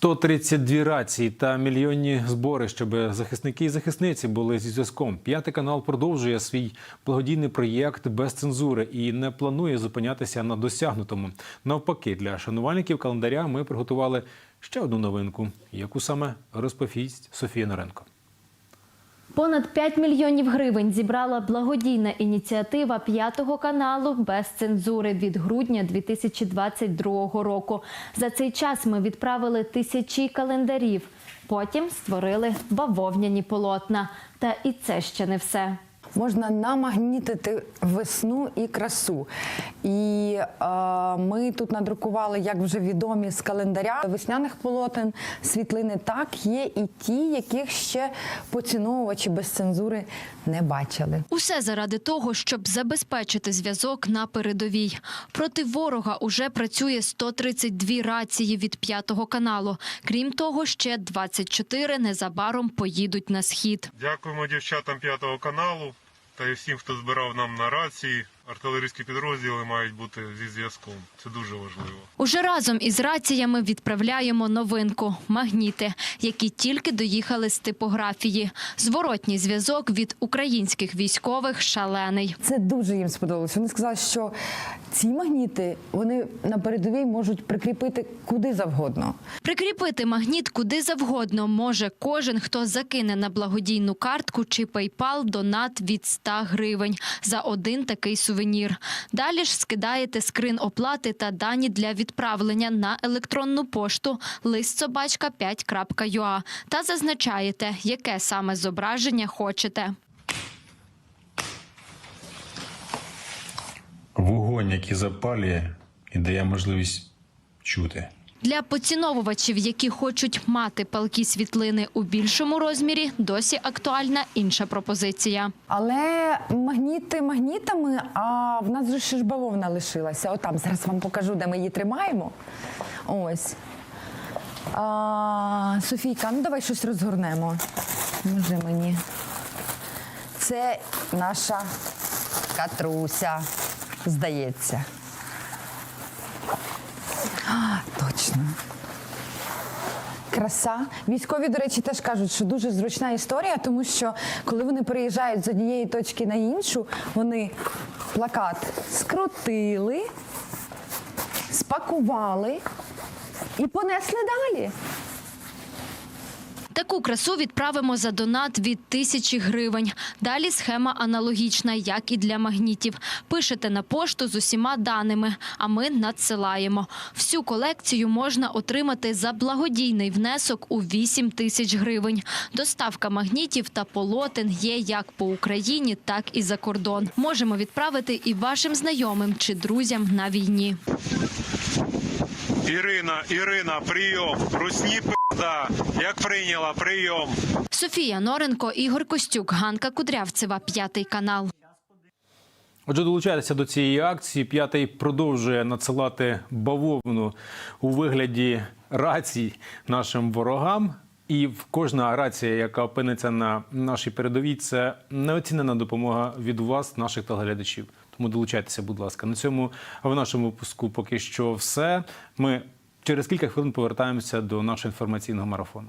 132 рації та мільйонні збори, щоб захисники і захисниці були зі зв'язком. П'ятий канал продовжує свій благодійний проєкт без цензури і не планує зупинятися на досягнутому. Навпаки, для шанувальників календаря ми приготували ще одну новинку, яку саме розповість Софія Норенко. Понад 5 мільйонів гривень зібрала благодійна ініціатива п'ятого каналу без цензури від грудня 2022 року. За цей час ми відправили тисячі календарів. Потім створили бавовняні полотна. Та і це ще не все. Можна намагнітити весну і красу. І е, ми тут надрукували, як вже відомі з календаря весняних полотен, світлини. Так, є і ті, яких ще поціновувачі без цензури не бачили. Усе заради того, щоб забезпечити зв'язок на передовій. Проти ворога уже працює 132 рації від п'ятого каналу. Крім того, ще 24 незабаром поїдуть на схід. Дякуємо дівчатам п'ятого каналу та й всім, хто збирав нам на рації. Артилерійські підрозділи мають бути зі зв'язком. Це дуже важливо. Уже разом із раціями відправляємо новинку – магніти, які тільки доїхали з типографії. Зворотній зв'язок від українських військових шалений. Це дуже їм сподобалося. Вони сказали, що ці магніти вони на передовій можуть прикріпити куди завгодно. Прикріпити магніт куди завгодно може кожен, хто закине на благодійну картку чи PayPal донат від 100 гривень за один такий сувенір. Далі ж скидаєте скрин оплати та дані для відправлення на електронну пошту listsobachka5.ua та зазначаєте, яке саме зображення хочете. Вогонь, який запалює і дає можливість чути. Для поціновувачів, які хочуть мати палкі світлини у більшому розмірі, досі актуальна інша пропозиція. Але магніти магнітами, а в нас же ще ж бавовна лишилася. Отам зараз вам покажу, де ми її тримаємо. Ось. А, Софійка, ну давай щось розгорнемо. Може мені. Це наша катруся, здається. А, точно. Краса. Військові, до речі, теж кажуть, що дуже зручна історія, тому що коли вони переїжджають з однієї точки на іншу, вони плакат скрутили, спакували і понесли далі. Таку красу відправимо за донат від тисячі гривень. Далі схема аналогічна, як і для магнітів. Пишете на пошту з усіма даними, а ми надсилаємо. Всю колекцію можна отримати за благодійний внесок у 8 тисяч гривень. Доставка магнітів та полотен є як по Україні, так і за кордон. Можемо відправити і вашим знайомим чи друзям на війні. Ірина, Ірина, прийом. Русні пизда. Як прийняла прийом. Софія Норенко, Ігор Костюк, Ганка Кудрявцева, п'ятий канал. Отже, долучайтеся до цієї акції. П'ятий продовжує надсилати бавовну у вигляді рацій нашим ворогам. І в кожна рація, яка опиниться на нашій передовій, це неоцінена допомога від вас, наших телеглядачів. Тому долучайтеся, будь ласка. На цьому в нашому випуску поки що все. Ми через кілька хвилин повертаємося до нашого інформаційного марафону.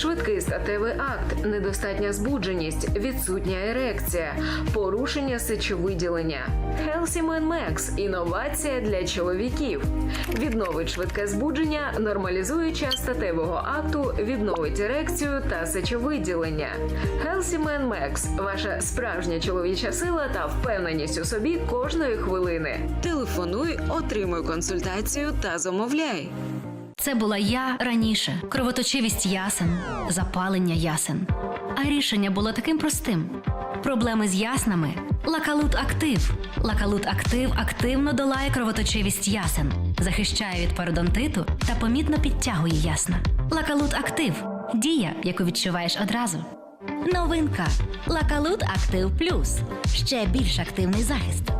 Швидкий статевий акт, недостатня збудженість, відсутня ерекція, порушення сечовиділення. Healthy Man Max – інновація для чоловіків. Відновить швидке збудження, нормалізує час статевого акту, відновить ерекцію та сечовиділення. Healthy Man Max – ваша справжня чоловіча сила та впевненість у собі кожної хвилини. Телефонуй, отримуй консультацію та замовляй. Це була я раніше. Кровоточивість ясен, запалення ясен. А рішення було таким простим: проблеми з яснами. Лакалут актив. Лакалут актив активно долає кровоточивість ясен, захищає від пародонтиту та помітно підтягує ясна. Лакалут актив дія, яку відчуваєш одразу. Новинка Лакалут Актив Плюс. Ще більш активний захист.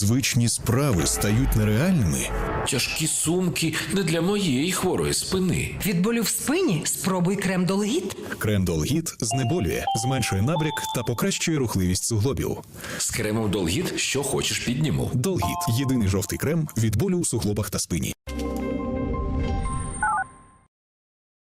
Звичні справи стають нереальними. Тяжкі сумки не для моєї хворої спини. Від болю в спині спробуй крем Долгіт. Крем-долгіт знеболює, зменшує набряк та покращує рухливість суглобів. З кремом Долгіт що хочеш підніму. Долгіт єдиний жовтий крем від болю у суглобах та спині.